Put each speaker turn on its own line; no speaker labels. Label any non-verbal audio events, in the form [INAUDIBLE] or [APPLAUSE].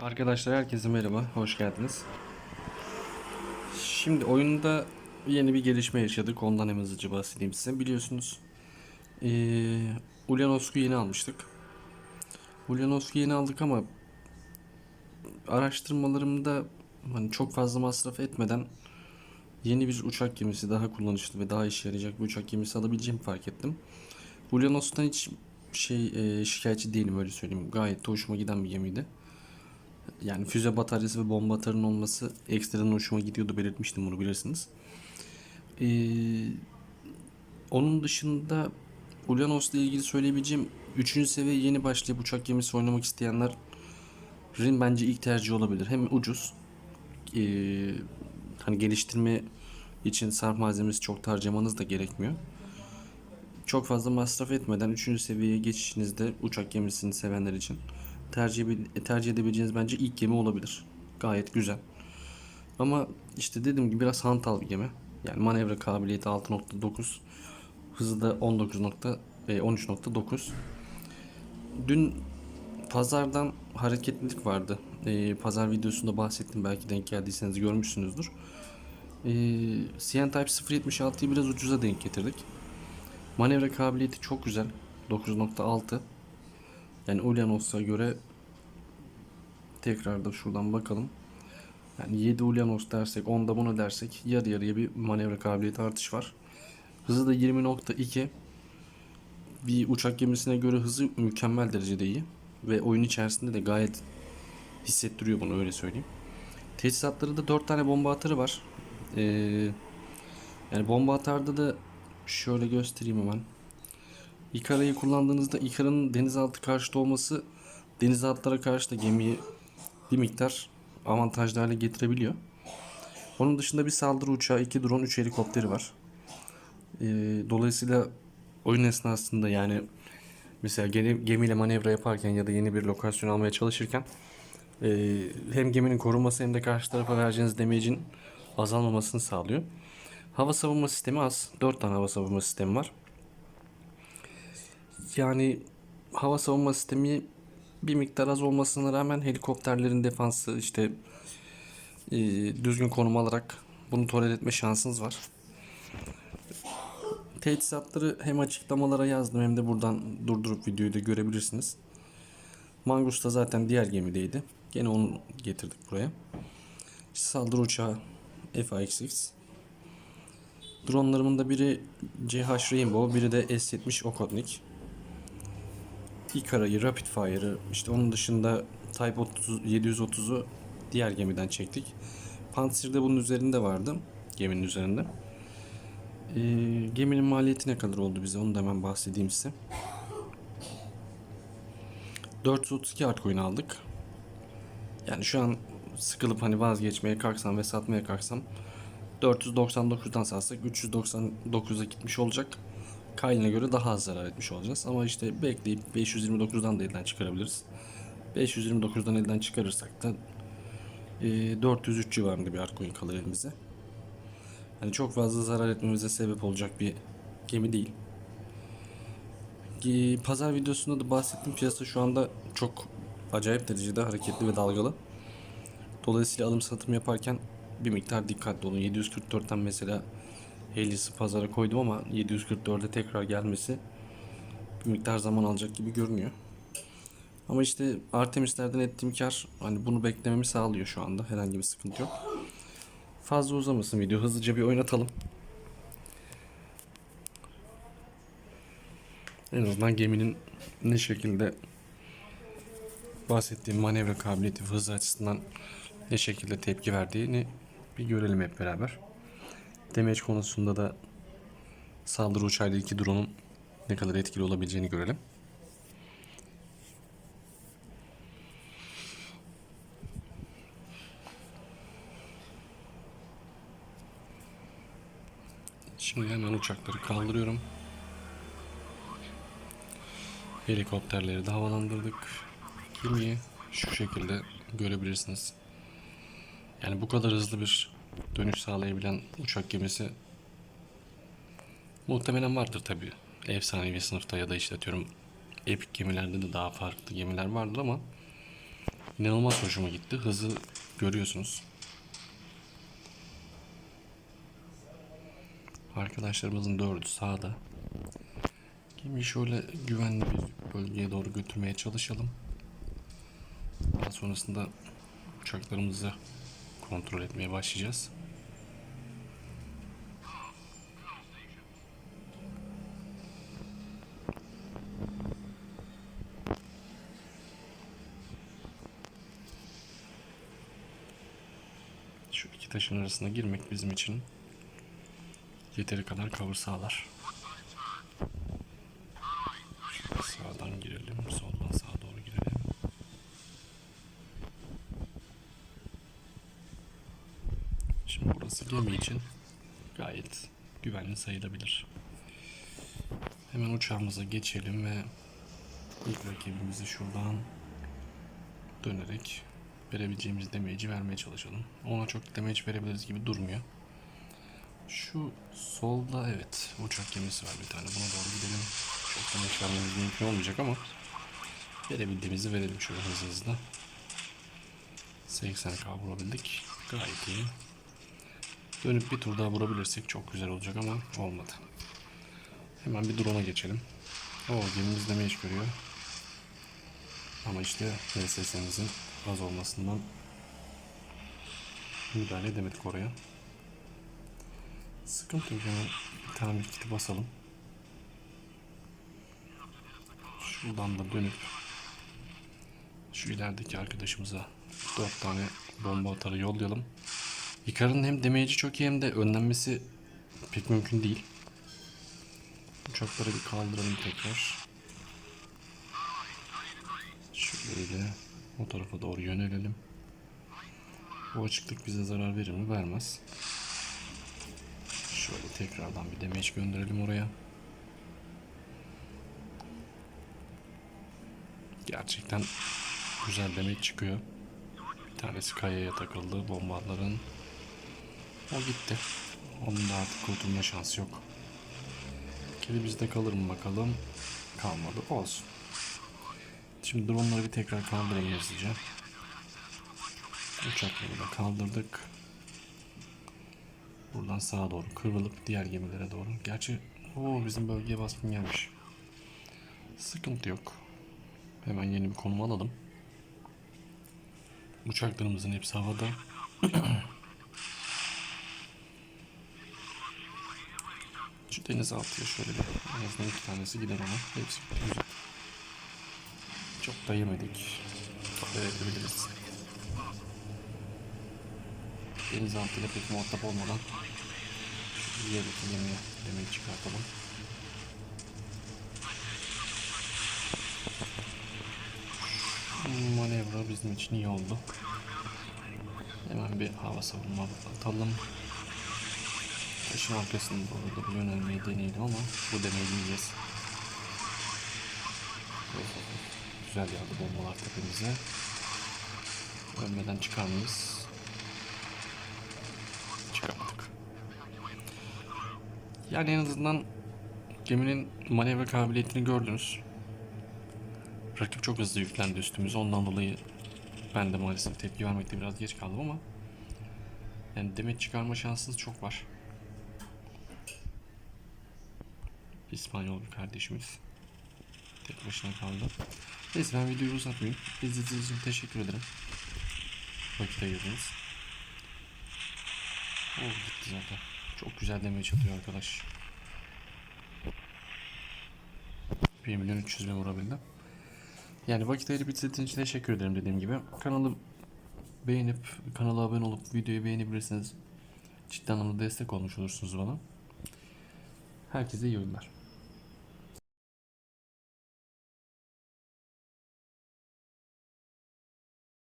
Arkadaşlar herkese merhaba, hoş geldiniz. Şimdi oyunda yeni bir gelişme yaşadık, ondan hemen hızlıca bahsedeyim size. Biliyorsunuz, ee, Ulyanovsk'u yeni almıştık. Ulyanovsk'u yeni aldık ama araştırmalarımda hani çok fazla masraf etmeden yeni bir uçak gemisi daha kullanışlı ve daha işe yarayacak bir uçak gemisi alabileceğimi fark ettim. Ulyanovsk'tan hiç şey ee, şikayetçi değilim öyle söyleyeyim. Gayet de hoşuma giden bir gemiydi. Yani füze bataryası ve bomba atarının olması ekstradan hoşuma gidiyordu belirtmiştim bunu bilirsiniz. Ee, onun dışında Ulyanovs'la ilgili söyleyebileceğim 3. seviye yeni başlayıp uçak gemisi oynamak isteyenlerin bence ilk tercih olabilir. Hem ucuz ee, hani geliştirme için sarf malzemesi çok harcamanız da gerekmiyor. Çok fazla masraf etmeden 3. seviyeye geçişinizde uçak gemisini sevenler için tercih, tercih edebileceğiniz bence ilk gemi olabilir. Gayet güzel. Ama işte dediğim gibi biraz hantal bir gemi. Yani manevra kabiliyeti 6.9, hızı da 19. nokta- e, 13.9. Dün pazardan hareketlilik vardı. E, pazar videosunda bahsettim belki denk geldiyseniz görmüşsünüzdür. E, CN Type 0.76'yı biraz ucuza denk getirdik. Manevra kabiliyeti çok güzel. 9.6. Yani Ulyanovs'a göre tekrar da şuradan bakalım. Yani 7 Ulyanovs dersek 10'da bunu dersek yarı yarıya bir manevra kabiliyeti artış var. Hızı da 20.2. Bir uçak gemisine göre hızı mükemmel derecede iyi. Ve oyun içerisinde de gayet hissettiriyor bunu öyle söyleyeyim. Teçhizatları da 4 tane bomba atarı var. Ee, yani bomba atarda da şöyle göstereyim hemen. İkara'yı kullandığınızda İkara'nın denizaltı karşıtı olması denizaltılara karşı da gemiyi bir miktar avantajlı hale getirebiliyor. Onun dışında bir saldırı uçağı, iki drone, üç helikopteri var. Ee, dolayısıyla oyun esnasında yani mesela gemi, gemiyle manevra yaparken ya da yeni bir lokasyon almaya çalışırken e, hem geminin korunması hem de karşı tarafa vereceğiniz damage'in azalmamasını sağlıyor. Hava savunma sistemi az. 4 tane hava savunma sistemi var. Yani hava savunma sistemi bir miktar az olmasına rağmen helikopterlerin defansı işte e, düzgün konum alarak bunu tolere etme şansınız var. Teçhizatları hem açıklamalara yazdım hem de buradan durdurup videoyu da görebilirsiniz. Mangus da zaten diğer gemideydi. Gene onu getirdik buraya. Saldırı uçağı FAXX. Dronlarımın da biri CH Rainbow, biri de S-70 Okhotnik. Icara'yı, Rapid Fire'ı, işte onun dışında Type 30, 730'u diğer gemiden çektik. Pantsir de bunun üzerinde vardı. Geminin üzerinde. Ee, geminin maliyeti ne kadar oldu bize onu da hemen bahsedeyim size. 432 altcoin aldık. Yani şu an sıkılıp hani vazgeçmeye kalksam ve satmaya kalksam 499'dan satsak 399'a gitmiş olacak. Kyle'ine göre daha az zarar etmiş olacağız. Ama işte bekleyip 529'dan da elden çıkarabiliriz. 529'dan elden çıkarırsak da e, 403 civarında bir altcoin kalır elimize. Hani çok fazla zarar etmemize sebep olacak bir gemi değil. E, Pazar videosunda da bahsettiğim piyasa şu anda çok acayip derecede hareketli ve dalgalı. Dolayısıyla alım satım yaparken bir miktar dikkatli olun. 744'ten mesela Helios'u pazara koydum ama 744'e tekrar gelmesi bir miktar zaman alacak gibi görünüyor. Ama işte Artemis'lerden ettiğim kar hani bunu beklememi sağlıyor şu anda. Herhangi bir sıkıntı yok. Fazla uzamasın video. Hızlıca bir oynatalım. En azından geminin ne şekilde bahsettiğim manevra kabiliyeti ve hızı açısından ne şekilde tepki verdiğini bir görelim hep beraber. Damage konusunda da saldırı uçağıyla iki drone'un ne kadar etkili olabileceğini görelim. Şimdi hemen uçakları kaldırıyorum. Helikopterleri de havalandırdık. Gemiyi şu şekilde görebilirsiniz. Yani bu kadar hızlı bir dönüş sağlayabilen uçak gemisi muhtemelen vardır tabi. Efsanevi sınıfta ya da işte atıyorum epik gemilerde de daha farklı gemiler vardır ama İnanılmaz hoşuma gitti. Hızı görüyorsunuz. Arkadaşlarımızın dördü sağda. Gemiyi şöyle güvenli bir bölgeye doğru götürmeye çalışalım. Daha sonrasında uçaklarımızı kontrol etmeye başlayacağız. Şu iki taşın arasına girmek bizim için yeteri kadar cover sağlar. Sağdan girelim, soldan gemi için gayet güvenli sayılabilir. Hemen uçağımıza geçelim ve ilk rakibimizi şuradan dönerek verebileceğimiz damage'i vermeye çalışalım. Ona çok damage verebiliriz gibi durmuyor. Şu solda evet uçak gemisi var bir tane. Buna doğru gidelim. Çok damage vermemiz mümkün olmayacak ama verebildiğimizi verelim şöyle hızlı hızlı. 80k vurabildik. Gayet iyi. Dönüp bir tur daha vurabilirsek çok güzel olacak ama olmadı. Hemen bir drone'a geçelim. O gemimiz damage görüyor. Ama işte VSS'mizin az olmasından müdahale edemedik oraya. Sıkıntı yok hemen bir tamir kiti basalım. Şuradan da dönüp şu ilerideki arkadaşımıza 4 tane bomba atarı yollayalım. Icar'ın hem damage'i çok iyi hem de önlenmesi pek mümkün değil. Uçakları bir kaldıralım tekrar. Şöyle o tarafa doğru yönelelim. Bu açıklık bize zarar verir mi? Vermez. Şöyle tekrardan bir damage gönderelim oraya. Gerçekten güzel damage çıkıyor. Bir tanesi kayaya takıldı bombaların. O gitti. Onun da artık kurtulma şansı yok. Kedi bizde kalır mı bakalım. Kalmadı. Olsun. Şimdi dronları bir tekrar kaldıralım hızlıca. Uçakları da kaldırdık. Buradan sağa doğru kıvrılıp diğer gemilere doğru. Gerçi o bizim bölgeye baskın gelmiş. Sıkıntı yok. Hemen yeni bir konum alalım. Uçaklarımızın hepsi havada. [CLEARS THROAT] Şu denizaltıya şöyle bir en azından iki tanesi gider ama hepsi güzel. Çok da yemedik. Da edebiliriz. Denizaltıyla pek muhatap olmadan şu yerdeki gemiye demeyi çıkartalım. Manevra bizim için iyi oldu. Hemen bir hava savunma atalım. Taşın arkasına doğru bir yönelmeyi deneyelim ama bu deneyi yiyeceğiz. Güzel yağdı bombalar tepemize. Ölmeden çıkar mıyız? Çıkamadık. Yani en azından geminin manevra kabiliyetini gördünüz. Rakip çok hızlı yüklendi üstümüze. Ondan dolayı ben de maalesef tepki vermekte biraz geç kaldım ama yani demet çıkarma şansınız çok var. İspanyol bir kardeşimiz. Tek başına kaldı. Neyse ben videoyu uzatmayayım. İzlediğiniz için teşekkür ederim. Vakit ayırdınız. O gitti zaten. Çok güzel demeye çatıyor arkadaş. 1 milyon 300 bin vurabildim. Yani vakit ayırıp izlediğiniz için teşekkür ederim dediğim gibi. Kanalı beğenip kanala abone olup videoyu beğenebilirsiniz. Ciddi anlamda destek olmuş olursunuz bana. Herkese iyi oyunlar.